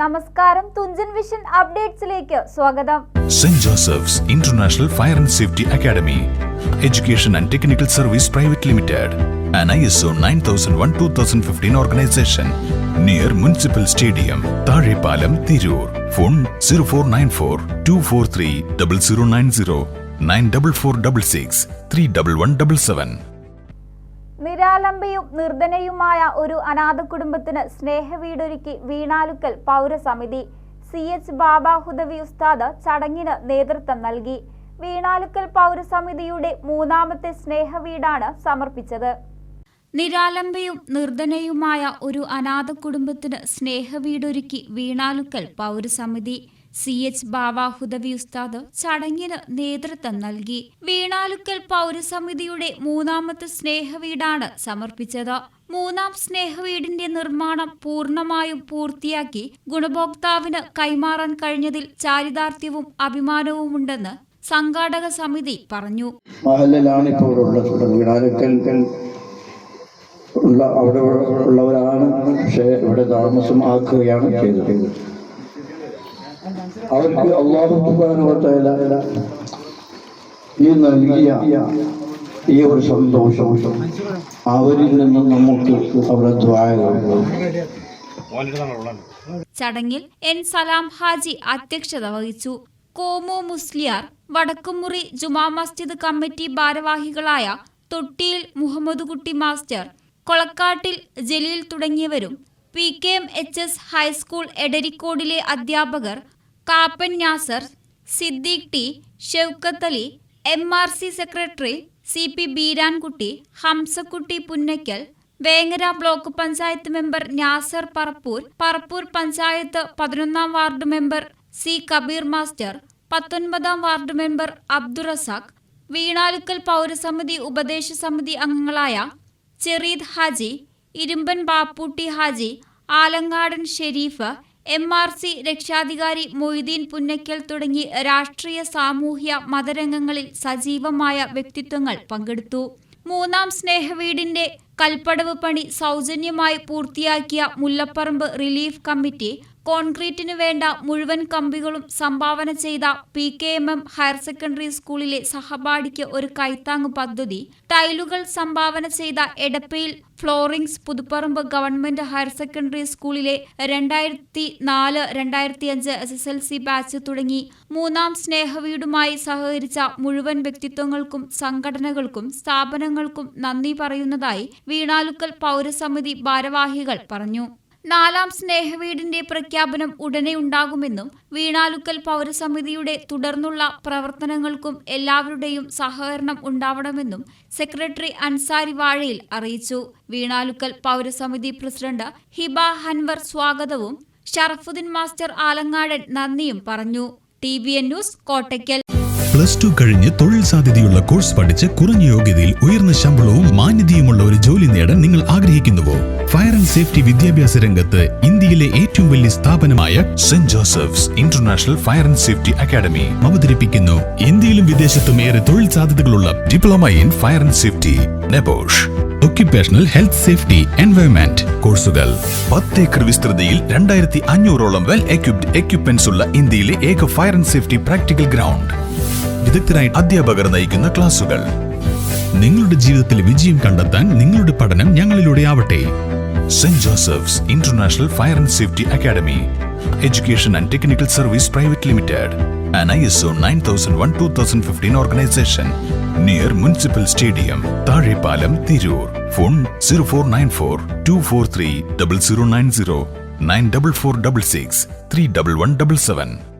നമസ്കാരം. തുഞ്ചൻ വിഷൻ അപ്ഡേറ്റ്സിലേക്ക് സ്വാഗതം. Saint Joseph's international fire and safety academy education and technical service private limited organisation near municipal stadium Thazhepalam Tirur. Phone zero four nine four two നിരാലംബയും നിർധനയുമായ ഒരു അനാഥ കുടുംബത്തിന് സ്നേഹവീടൊരുക്കി വീണാലുക്കൽ പൗരസമിതി സി എച്ച് ബാബ ഹുദവി ഉസ്താദ് ചടങ്ങിന് നേതൃത്വം നൽകി. വീണാലുക്കൽ പൗരസമിതിയുടെ മൂന്നാമത്തെ സ്നേഹവീടാണ് സമർപ്പിച്ചത്. നിരാലംബയും നിർധനയുമായ ഒരു അനാഥ കുടുംബത്തിന് സ്നേഹവീടൊരുക്കി വീണാലുക്കൽ പൗരസമിതി സി എച്ച് ബാബാഹുദവി ഉസ്താദ് ചടങ്ങിന് നേതൃത്വം നൽകി. വീണാലുക്കൽ പൗരസമിതിയുടെ മൂന്നാമത്തെ സ്നേഹവീടാണ് സമർപ്പിച്ചത്. മൂന്നാം സ്നേഹവീടിന്റെ നിർമ്മാണം പൂർണമായും പൂർത്തിയാക്കി ഗുണഭോക്താവിന് കൈമാറാൻ കഴിഞ്ഞതിൽ ചാരിതാർത്ഥ്യവും അഭിമാനവുമുണ്ടെന്ന് സംഘാടക സമിതി പറഞ്ഞു. മഹലിലാണ് ഇപ്പോൾ ഉള്ള അവിടെ ഉള്ളവരാണ്. പക്ഷേ ഇവിടെ താമസമാക്കുകയാണ് ചെയ്തത്. അവർക്ക് അള്ളാഹുല ഈ നൽകിയ ഈ ഒരു സന്തോഷം അവരിൽ നിന്ന് നമുക്ക് അവിടെ ചടങ്ങിൽ എൻ സലാം ഹാജി അധ്യക്ഷത വഹിച്ചു. കോമോ മുസ്ലിയാർ വടക്കുമുറി ജുമാ മസ്ജിദ് കമ്മിറ്റി ഭാരവാഹികളായ തൊട്ടിയിൽ മുഹമ്മദ് കുട്ടി മാസ്റ്റർ കൊളക്കാട്ടിൽ ജലീൽ തുടങ്ങിയവരും P K M H S high school എടരിക്കോടിലെ അധ്യാപകർ Kappan Nasar Siddique T Shoukath Ali M R C secretary C P Beerankutty Hamsakutty Punnakkal Vengara block panchayat member Nasar Parappur Parappur panchayat പതിനൊന്നാം ward member C Kabeer master പത്തൊൻപതാം ward member Abdurazak Veenalukkal പൗരസമിതി ഉപദേശ സമിതി അംഗങ്ങളായ Chereed Haji Irumban Bappootty Haji Alangadan Shareef M R C രക്ഷാധികാരി മൊയ്തീൻ പുന്നയ്ക്കൽ തുടങ്ങി രാഷ്ട്രീയ സാമൂഹ്യ മതരംഗങ്ങളിൽ സജീവമായ വ്യക്തിത്വങ്ങൾ പങ്കെടുത്തു. മൂന്നാം സ്നേഹവീടിന്റെ കൽപ്പടവ് പണി സൗജന്യമായി പൂർത്തിയാക്കിയ മുല്ലപ്പറമ്പ് റിലീഫ് കമ്മിറ്റി കോൺക്രീറ്റിനു വേണ്ട മുഴുവൻ കമ്പികളും സംഭാവന ചെയ്ത P K M M higher secondary സ്കൂളിലെ സഹപാഠിക്ക് ഒരു കൈത്താങ് പദ്ധതി ടൈലുകൾ സംഭാവന ചെയ്ത Edappayil floorings Puthupparamba government higher secondary സ്കൂളിലെ രണ്ടായിരത്തി നാല് രണ്ടായിരത്തി അഞ്ച് S S L C batch തുടങ്ങി. മൂന്നാം സ്നേഹവീടുമായി സഹകരിച്ച മുഴുവൻ വ്യക്തിത്വങ്ങൾക്കും സംഘടനകൾക്കും സ്ഥാപനങ്ങൾക്കും നന്ദി പറയുന്നതായി വീണാലുക്കൽ പൗരസമിതി ഭാരവാഹികൾ പറഞ്ഞു. നാലാം സ്നേഹവീടിന്റെ പ്രഖ്യാപനം ഉടനെ ഉണ്ടാകുമെന്നും വീണാലുക്കൽ പൗരസമിതിയുടെ തുടർന്നുള്ള പ്രവർത്തനങ്ങൾക്കും എല്ലാവരുടെയും സഹകരണം ഉണ്ടാവണമെന്നും സെക്രട്ടറി അൻസാരി വാഴയിൽ അറിയിച്ചു. വീണാലുക്കൽ പൗരസമിതി പ്രസിഡന്റ് ഹിബ ഹൻവർ സ്വാഗതവും ഷറഫുദ്ദീൻ മാസ്റ്റർ ആലങ്ങാടൻ നന്ദിയും പറഞ്ഞു. T N news Kottakkal. Plus two കഴിഞ്ഞ് തൊഴിൽ സാധ്യതയുള്ള കോഴ്സ് പഠിച്ച് കുറഞ്ഞ യോഗ്യതയിൽ ഉയർന്ന ശമ്പളവും മാന്യതയുമുള്ള ഒരു ജോലി നേടാൻ നിങ്ങൾ ആഗ്രഹിക്കുന്നുവോ? ഫയർ ആൻഡ് സേഫ്റ്റി വിദ്യാഭ്യാസ രംഗത്ത് ഇന്ത്യയിലെ ഏറ്റവും വലിയ സ്ഥാപനമായ saint Joseph's international fire and safety academy അവതരിപ്പിക്കുന്നു. ഇന്ത്യയിലും വിദേശത്തും ഏറെ തൊഴിൽ സാധ്യതകളുള്ള diploma in fire and safety NEBOSH. Occupational health safety environment കോഴ്സുകൾ. പത്ത് ഏക്കർ വിസ്തൃതിയിൽ രണ്ടായിരത്തി അഞ്ഞൂറോളം വെൽ എക്യുപ്ഡ് എക്യുപ്മെന്റ്സ് ഉള്ള ഇന്ത്യയിലെ ഏക fire and safety practical ground വിദഗ്ധരായി അധ്യാപകർ നയിക്കുന്ന ക്ലാസുകൾ നിങ്ങളുടെ ജീവിതത്തിൽ വിജയം കണ്ടെത്താൻ നിങ്ങളുടെ പഠനം ഞങ്ങളിലൂടെ ആവട്ടെ saint Joseph's international fire and safety academy education and technical service private limited an ISO 9001-2015 organization near Municipal Stadium, four Tirur. Phone 0494 243 0090 94466 31177.